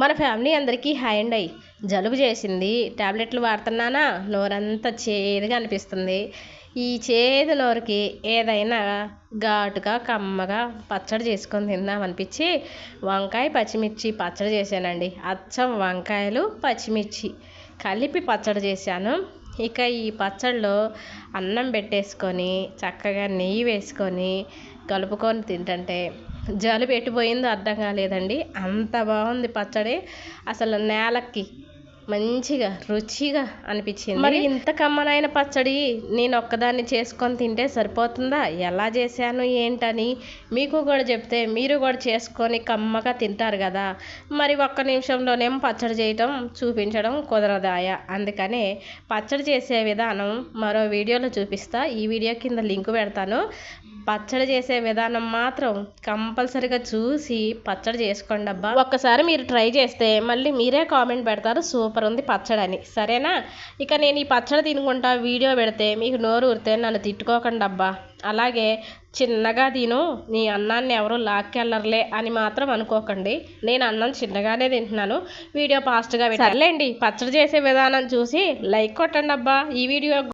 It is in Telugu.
మన ఫ్యామిలీ అందరికీ హాయ్ అండి. జలుబు చేసింది. టాబ్లెట్లు వాడుతున్నానా? నోరంతా చేదుగా అనిపిస్తుంది. ఈ చేదు నోరుకి ఏదైనా ఘాటుగా కమ్మగా పచ్చడి చేసుకొని తిందాం అనిపించి వంకాయ పచ్చిమిర్చి పచ్చడి చేశానండి. అచ్చం వంకాయలు పచ్చిమిర్చి కలిపి పచ్చడి చేశాను. ఇక ఈ పచ్చడిలో అన్నం పెట్టేసుకొని చక్కగా నెయ్యి వేసుకొని కలుపుకొని తింటుంటే జలుబు పెట్టిపోయిందో అర్థం కాలేదండి. అంత బాగుంది పచ్చడి. అసలు నేలకి మంచిగా రుచిగా అనిపించింది. మరి ఇంత కమ్మనైన పచ్చడి నేను ఒక్కదాన్ని చేసుకొని తింటే సరిపోతుందా? ఎలా చేశాను ఏంటని మీకు కూడా చెప్తే మీరు కూడా చేసుకొని కమ్మగా తింటారు కదా. మరి ఒక్క నిమిషంలోనేమో పచ్చడి చేయటం చూపించడం కుదరదాయా? అందుకనే పచ్చడి చేసే విధానం మరో వీడియోలో చూపిస్తా. ఈ వీడియో కింద లింక్ పెడతాను. పచ్చడి చేసే విధానం మాత్రం కంపల్సరిగా చూసి పచ్చడి చేసుకోండి అబ్బా. ఒక్కసారి మీరు ట్రై చేస్తే మళ్ళీ మీరే కామెంట్ పెడతారు సూపర్ ఉంది పచ్చడి అని సరేనా? ఇక నేను ఈ పచ్చడి తినుకుంటా వీడియో పెడితే మీకు నోరు ఊరితే నన్ను తిట్టుకోకండి అబ్బా. అలాగే చిన్నగా తిను నీ అన్నాన్ని ఎవరు లాక్కెళ్ళర్లే అని మాత్రం అనుకోకండి. నేను అన్నం చిన్నగానే తింటున్నాను. వీడియో ఫాస్ట్గా సర్లేండి పచ్చడి చేసే విధానం చూసి లైక్ కొట్టండి అబ్బా. ఈ వీడియో